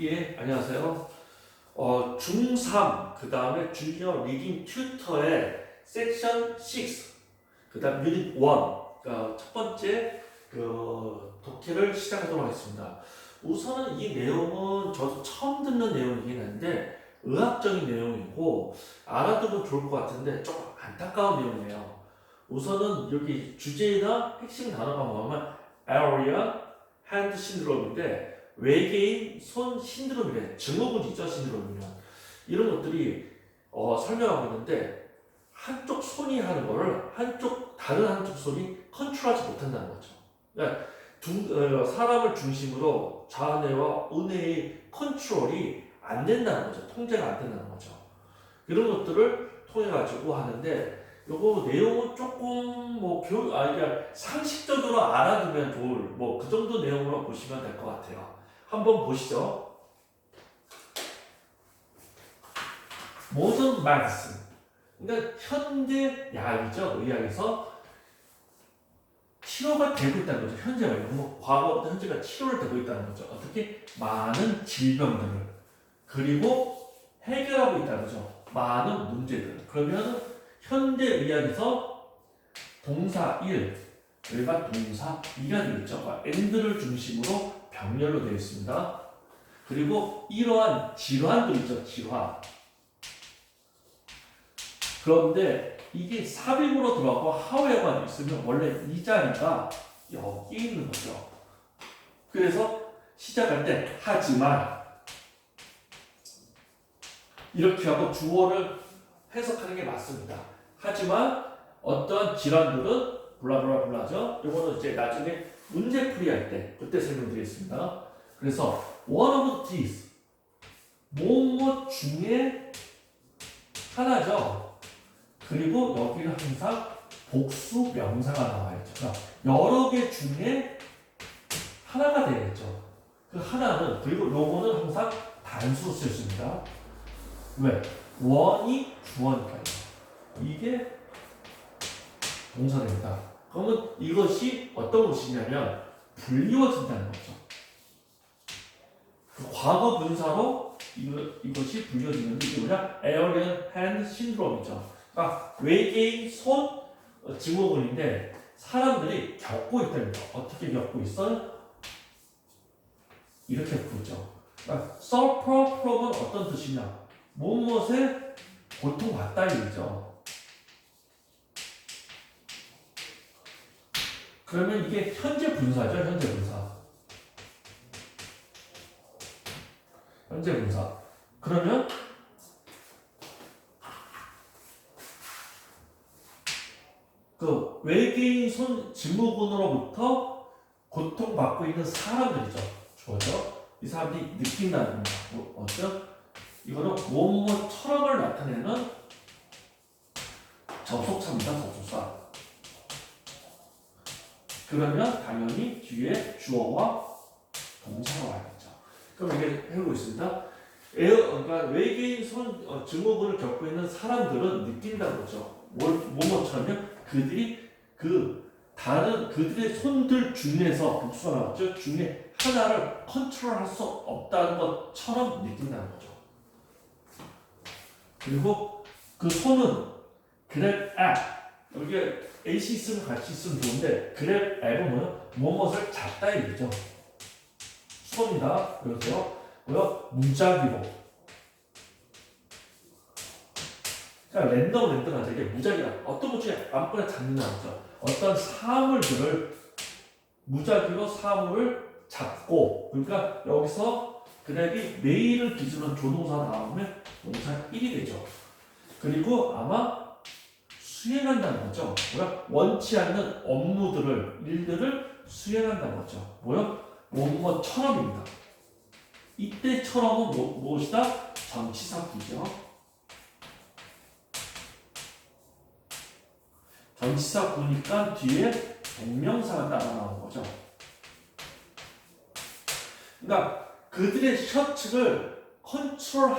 예, 안녕하세요. 어, 중3, 그 다음에 주니어 리딩 튜터의 섹션 6, 그 다음 유닛 1, 그러니까 첫 번째 그 독해를 시작하도록 하겠습니다. 우선은 이 내용은 저도 처음 듣는 내용이긴 한데 의학적인 내용이고 알아두면 좋을 것 같은데 조금 안타까운 내용이에요. 우선은 여기 주제나 핵심 단어가 뭐냐면 area hand syndrome인데 외계인 손 신드롬이래. 증후군이죠, 신드롬이면. 이런 것들이 어, 설명하고 있는데 한쪽 손이 하는 거를 한쪽 다른 한쪽 손이 컨트롤하지 못한다는 거죠. 그러니까 두, 어, 사람을 중심으로 자아내와 은혜의 컨트롤이 안 된다는 거죠. 통제가 안 된다는 거죠. 이런 것들을 통해 가지고 하는데 요거 내용은 조금 뭐 교육 아 그러니까 상식적으로 알아두면 좋을 뭐 그 정도 내용으로 보시면 될 것 같아요. 한번 보시죠. 모든 말씀. 그러니까 현대 약이죠. 의학에서 치료가 되고 있다는 거죠. 현재 말고 뭐 과거부터 현재가 치료를 되고 있다는 거죠. 어떻게 많은 질병들을 그리고 해결하고 있다는 거죠. 많은 문제들. 그러면 현대 의학에서 동사 1, 여기가 동사 2가 되겠죠. 그러니까 end를 중심으로 병렬로 되어 있습니다. 그리고 이러한 질환도 있죠, 질환. 그런데 이게 삽입으로 들어가고 하우에만 있으면 원래 이 자리가 여기 있는 거죠. 그래서 시작할 때 하지만 이렇게 하고 주어를 해석하는 게 맞습니다. 하지만 어떠한 질환들은 블라블라블라죠. 이거는 이제 나중에 문제 풀이 할 때 그때 설명드리겠습니다. 그래서 one of these 뭐뭐 중에 하나죠. 그리고 여기는 항상 복수 명사가 나와야죠. 그러니까 여러 개 중에 하나가 되겠죠. 그 하나는 그리고 요거는 항상 단수 쓰였습니다. 왜? 원이 주어니까요. 이게 동사입니다. 그러면 이것이 어떤 것이냐면 불리워진다는 거죠. 그 과거 분사로 이것이 불리워지는 게 뭐냐? Alien Hand Syndrome이죠. 그러니까 외계인 손 어, 증후군인데 사람들이 겪고 있답니다. 어떻게 겪고 있어요? 이렇게 있죠. 그러니까 suffer 어떤 뜻이냐? 무엇에 고통받다 이죠. 그러면 이게 현재 분사죠, 현재 분사. 현재 분사. 그러면 그 외계인 손 증후군으로부터 고통받고 있는 사람들이죠. 주어죠. 이 사람들이 느낀다는 겁니다. 뭐, 어죠? 이거는 뭐뭐처럼을 나타내는 접속사입니다. 접속사. 그러면 당연히 뒤에 주어와 동사가 와야겠죠. 그럼 이게 해보고 있습니다. 에어, 그러니까 외계인 손 어, 증후군을 겪고 있는 사람들은 느낀다는 거죠. 뭘, 뭐뭐처럼요? 그들이 그 다른 그들의 손들 중에서 복수가 나왔죠. 중에 하나를 컨트롤할 수 없다는 것처럼 느낀다는 거죠. 그리고 그 손은 그랩 앱 여기에 AC 있으면 같이 있으면 좋은데 그랩 뭐요? 무엇을 잡다 얘기죠. 손이다. 그래서 뭐요? 무작위로. 그러니까 랜덤 랜덤 하죠. 이게 무작위라. 어떤 것 중에 아무거나 잡는 거죠. 어떤 사물들을 무작위로 사물을 잡고 그러니까 여기서 그랩이 매일을 기준으로 조동사 나오면 동사 1이 되죠. 그리고 아마 수행한다는 거죠. 뭐야? 원치 않는 업무들을 일들을 수행한다는 거죠. 뭐요? 뭐뭐처럼입니다. 이때처럼은 뭐, 무엇이다? 전치사구죠. 전치사구니까 뒤에 동명사가 따라 나오는 거죠. 그러니까 그들의 셔츠를 컨트롤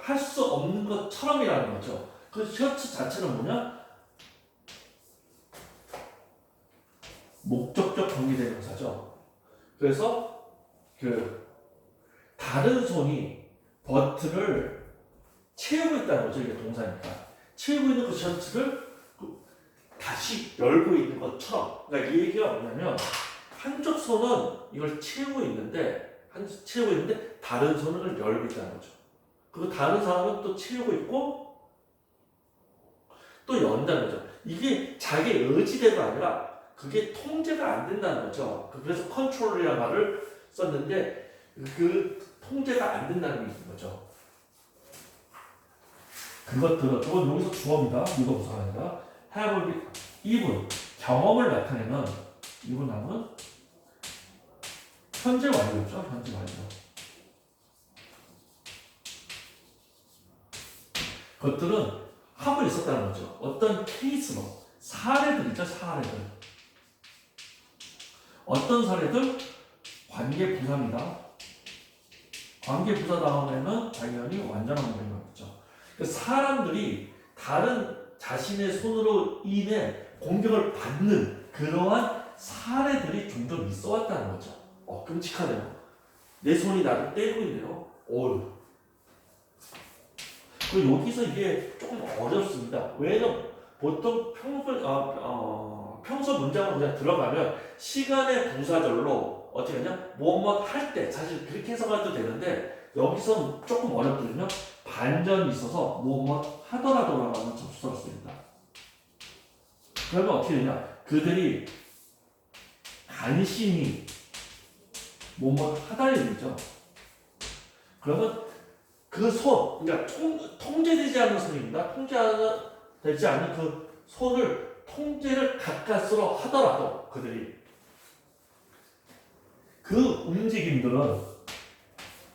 할 수 없는 것처럼이라는 거죠. 그 셔츠 자체는 뭐냐? 목적적 관계대명사죠. 그래서 그 다른 손이 버튼을 채우고 있다는 거죠. 이게 동사니까. 채우고 있는 그 셔츠를 그 다시 열고 있는 것처럼. 그러니까 이 얘기가 뭐냐면 한쪽 손은 이걸 채우고 있는데 한 채우고 있는데 다른 손을 열고 있다는 거죠. 그리고 다른 사람은 또 채우고 있고 또 연다는 거죠. 이게 자기 의지대로 아니라 그게 통제가 안 된다는 거죠. 그래서 컨트롤이라는 말을 썼는데 그 통제가 안 된다는 게 있는 거죠. 그것들은 이건 여기서 주어입니다. 이거 부사입니다. have even 경험을 나타내는 이분 하면 현재 완료죠. 현재 완료. 그것들은 하고 있었다는 거죠. 어떤 케이스로 사례들이죠. 사례들. 어떤 사례들 관계 부사입니다. 관계 부사 다음에는 당연히 완전한 문제겠죠. 그 사람들이 다른 자신의 손으로 인해 공격을 받는 그러한 사례들이 종종 있어 왔다는 거죠. 어, 끔찍하네요. 내 손이 나를 때리고 있네요. 어휴. 그 여기서 이게 조금 어렵습니다. 왜냐면 보통 평소, 어, 어, 평소 문장으로 그냥 들어가면 시간의 부사절로 어떻게 하냐? 뭐뭐 할 때, 사실 그렇게 해석해도 되는데 여기서 조금 어렵거든요. 반전이 있어서 뭐뭐 하더라도라고 하는 접수사를 씁니다. 그러면 어떻게 되냐? 그들이 간신히 뭐뭐 하다는 얘기죠. 그러면 그 손, 그러니까 통, 통제되지 않는 손입니다. 통제되지 않는 그 손을 통제를 가까스로 하더라도 그들이 그 움직임들은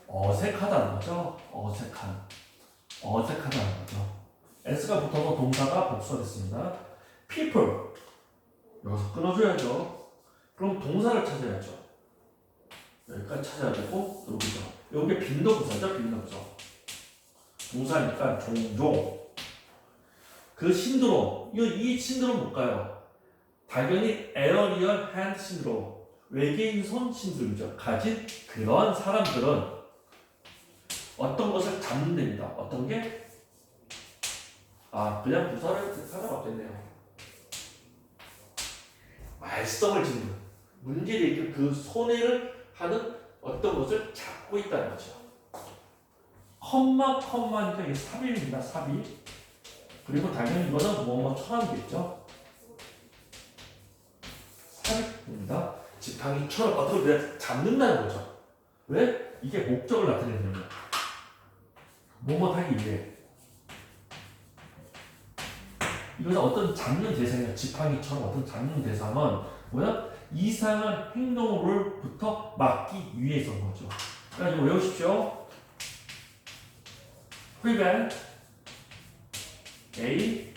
어색하다는 거죠. 어색한. 어색하다는 거죠. S가 붙어서 동사가 복수가 됐습니다. people. 여기서 끊어줘야죠. 그럼 동사를 찾아야죠. 여기까지 찾아야 되고, 여기죠. 여기 빈도 부사죠, 빈도 부사. 동사니까 종종. 그 신드롬, 이, 이 신드롬 뭘까요? 당연히 에어리얼 핸드 신드롬, 외계인 손 신드롬이죠. 가진 그런 사람들은 어떤 것을 잡는 데입니다. 어떤 게? 아, 그냥 부사를 상관없겠네요. 말썽을 짓는, 문제를 일으키는 그 손해를 하는 어떤 것을 잡고 있다는 거죠. 컴마, 컴마니까 이게 삽입입니다. 삽입. 그리고 당연히 이거는 뭐뭐 처럼겠죠. 삽입입니다. 지팡이 처럼 어떻게 그냥 잡는다는 거죠. 왜? 이게 목적을 나타내는 거예요. 뭐뭐 하기 위해. 이것은 어떤 잡는 대상이야. 지팡이처럼 어떤 잡는 대상은 뭐야? 이상한 행동으로부터 막기 위해서인 거죠. 그래가지고 외우십시오. prevent A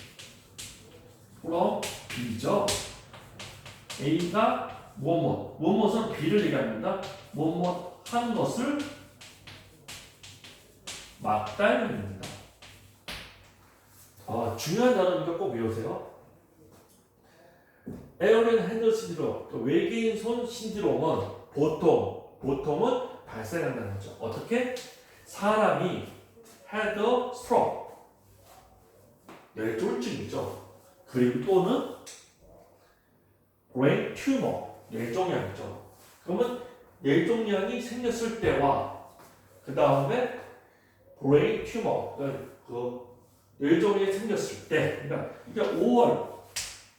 from B죠. A가 무엇 무엇은 B를 얘기합니다. 무엇 한 것을 막다는 의미입니다. 아, 중요한 단어니까 꼭 외우세요. 에어렌 핸들 신드롬, 그 외계인 손 신드롬은 보통, 보통은 발생한다는 거죠. 어떻게? 사람이 had a stroke, 뇌졸중이죠. 그리고 또는 brain tumor, 뇌종양이죠. 그러면 뇌종양이 생겼을 때와 그 다음에 brain tumor, 그 뇌종양이 생겼을 때, 그러니까 이게 5월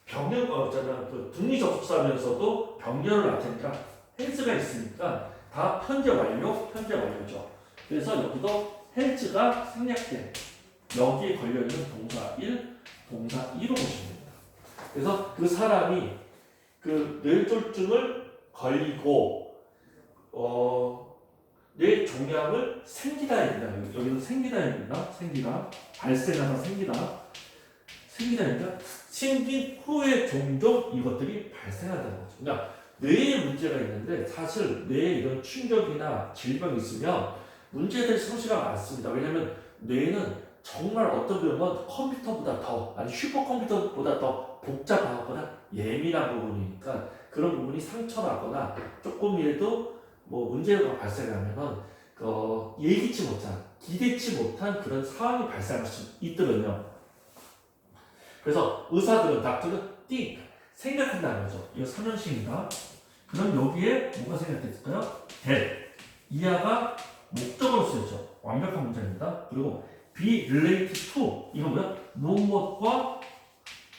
병렬 어쩌면 그 등리 접속사면서도 병렬을 나타니까 헬스가 있으니까 다 현재 완료, 현재 완료죠. 그래서 여기도 헬스가 생략된 여기에 걸려 있는 동사 1, 동사 2로 보시면 됩니다. 그래서 그 사람이 그 뇌졸중을 걸리고 어, 뇌 종양을 생기다입니다. 여기는 생기다입니다. 생기다, 발생하다, 생기다, 생기다니까 생긴 후에 종종 이것들이 발생한다는 거죠. 그러니까 뇌에 문제가 있는데 사실 뇌에 이런 충격이나 질병이 있으면 문제될 소지가 많습니다. 왜냐하면 뇌는 정말 어떤 면은 컴퓨터보다 더 아니 슈퍼컴퓨터보다 더 복잡하거나 예민한 부분이니까 그런 부분이 상처나거나 조금이라도 뭐 문제가 발생하면은 그 어, 예기치 못한, 기대치 못한 그런 상황이 발생할 수 있거든요. 그래서 의사들은 닥터는 think, 생각한다는 거죠. 이거 3년식입니다. 그럼 여기에 뭐가 생각됐을까요? that. 이하가 목적으로 쓰였죠. 완벽한 문장입니다. 그리고 be related to. 이거 뭐야? 무엇과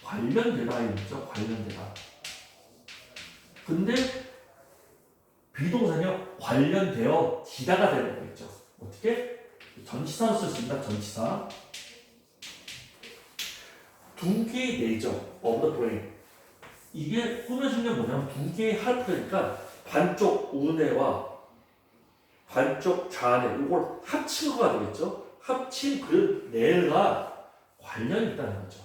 관련되다 이죠 관련되다. 근데 비동사는요 관련되어 지다가 되는 거겠죠. 어떻게? 전치사로 있다. 전치사. 두 개의 내적 of the brain. 이게 꾸며진 게 뭐냐면 두 개의 할프니까 반쪽 우뇌와 반쪽 좌뇌 이걸 합친 거가 되겠죠. 합친 그 뇌가 관련이 있다는 거죠.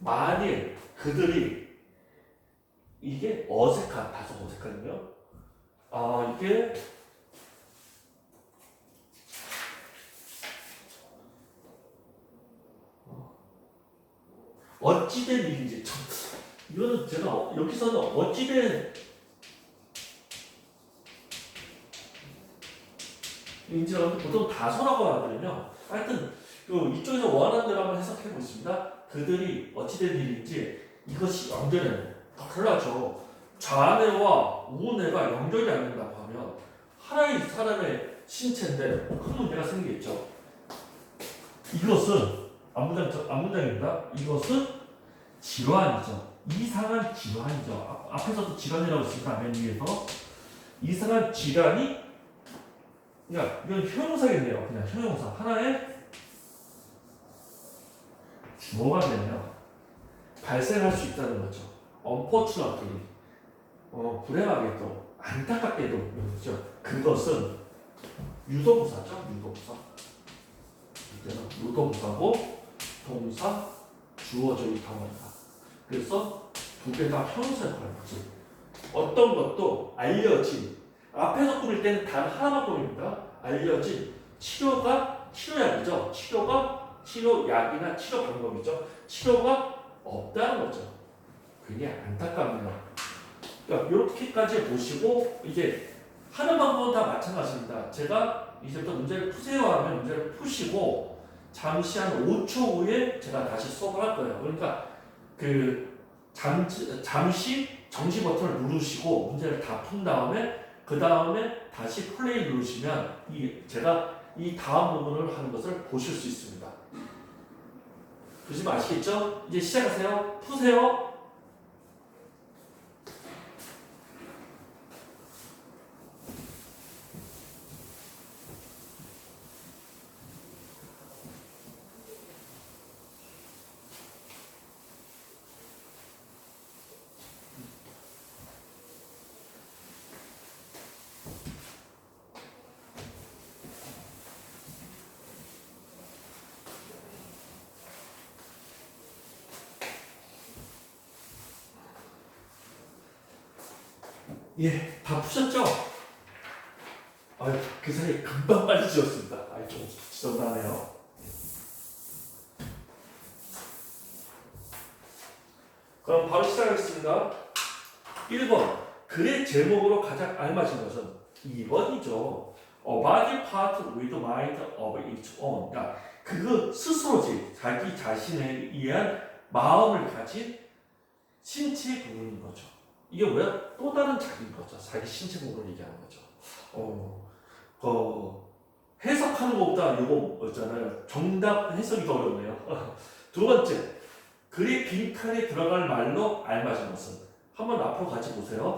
만일 그들이 이게 어색한 다소 어색하네요. 아 이게 어찌된 일인지 참 이거는 제가 어- 여기서는 어찌된 인지라고 보통 다소라고 하거든요. 하여튼 그 이쪽에서 원하는 대로 한번 해석해 보겠습니다. 그들이 어찌된 일인지 이것이 돼요. 다 큰일나죠. 좌뇌와 우뇌가 연결이 안 된다고 하면 하나의 사람의 신체인데 큰 문제가 생기겠죠. 이것은 앞문장 앞문장입니다. 이것은 질환이죠. 이상한 질환이죠. 앞, 앞에서도 질환이라고 했습니다. 맨 위에서 이상한 질환이 그러니까 이건 형용사겠네요. 그냥 형용사 하나의 주어가 되면 발생할 수 있다는 거죠. unfortunately 어, 불행하게도 안타깝게도 그렇죠. 그것은 유도부사죠. 유도부사. 이때는 유도부사고 동사 주어적인 단어이다. 그래서 두 개 다 형용사 역할을 하지. 어떤 것도 알려진 앞에서 꾸밀 때는 단 하나만 꾸밉니다. 알려진 치료가 치료약이죠. 치료가 치료약이나 치료 방법이죠. 치료가 없다는 거죠. 그게 안타깝네요. 그러니까 이렇게까지 보시고 이제 하는 방법은 다 마찬가지입니다. 제가 이제부터 문제를 푸세요 하면 문제를 푸시고 잠시 한 5초 후에 제가 다시 수업을 할 거예요. 그러니까 그 잠시, 잠시 정시 버튼을 누르시고 문제를 다 푼 다음에 그 다음에 다시 플레이 누르시면 이 제가 이 다음 부분을 하는 것을 보실 수 있습니다. 보시면 아시겠죠? 이제 시작하세요. 푸세요. 예, 다 푸셨죠? 아유, 그 사이에 금방 빨리 지웠습니다. 아유, 좀 지저분하네요. 그럼 바로 시작하겠습니다. 1번. 글의 제목으로 가장 알맞은 것은 2번이죠. A body part with mind of its own. 그러니까 그 스스로지, 자기 자신에 의한 마음을 가진 신체 부분인 거죠. 이게 뭐야? 또 다른 자기인 거죠. 자기 신체 부분을 얘기하는 거죠. 어, 어, 해석하는 것보다 이거 있잖아요. 정답 해석이 더 어렵네요. 두 번째, 글의 빈칸에 들어갈 말로 알맞은 것은 한번 앞으로 같이 보세요.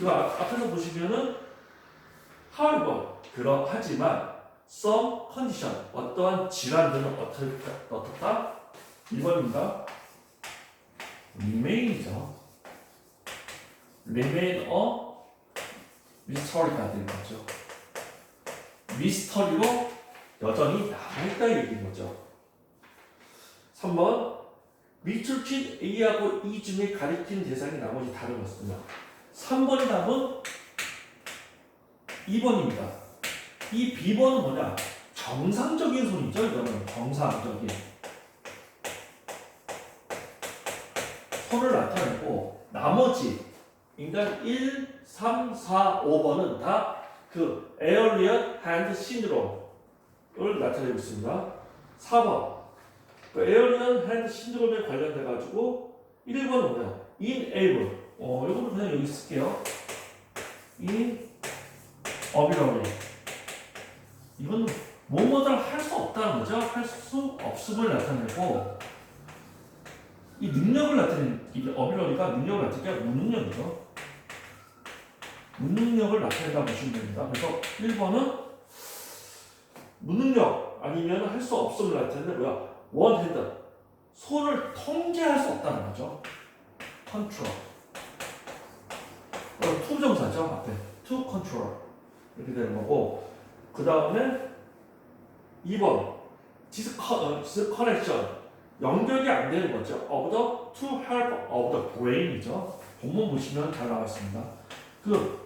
이거 앞- 앞에서 보시면은 however 그러하지만 some condition 어떠한 질환들은 어떻다 어떻다 1번입니다. remain이죠. Remain a mystery가 거죠. 미스터리로 여전히 남아있다 얘기인 거죠. 3번 밑줄 친 A하고 E 중에 가리킨 대상이 나머지 다른 것은요. 3번의 답은 2번입니다. 이 B번은 뭐냐? 정상적인 손이죠. 이거는 정상적인 손을 나타내고 나머지 인간 1, 3, 4, 5번은 다 그 에어리언 핸드 신드롬을 나타내고 있습니다. 4번 그 에어리언 핸드 신드롬에 관련돼 가지고 1번은 뭐야? inable 어 이거는 그냥 여기 쓸게요. inability 이건 뭐뭐를 할수 없다는 거죠. 할 수 없음을 나타내고 이 능력을 나타내는 이 어빌러리가 능력을 나타내는 게 무능력이죠. 무능력을 나타낸다 보시면 됩니다. 그래서 1번은 무능력 아니면 할 수 없음을 나타내는 뭐야? 원핸드 손을 통제할 수 없다는 거죠. 컨트롤 어, 투 정사죠 앞에 to control 이렇게 되는 거고 그 다음에 2번 디스 커, 디스 커넥션 연결이 안 되는 거죠. of the to help of the brain이죠. 본문 보시면 잘 나왔습니다. 그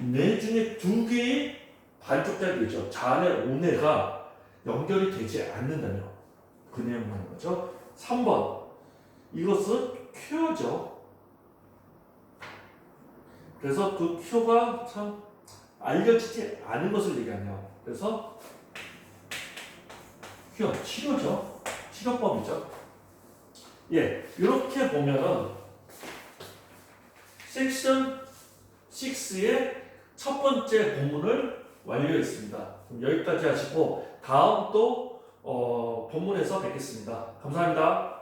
뇌 중에 두 개의 반쪽짜리죠. 자네 오뇌가 연결이 되지 않는다면 그 내용인 거죠. 3번 이것은 큐어죠. 그래서 그 큐어가 참 알려지지 않은 것을 얘기하네요. 그래서 큐어 치료죠. 치료법이죠. 예, 이렇게 보면은 섹션 6의 첫 번째 본문을 완료했습니다. 그럼 여기까지 하시고 다음 또 어, 본문에서 뵙겠습니다. 감사합니다.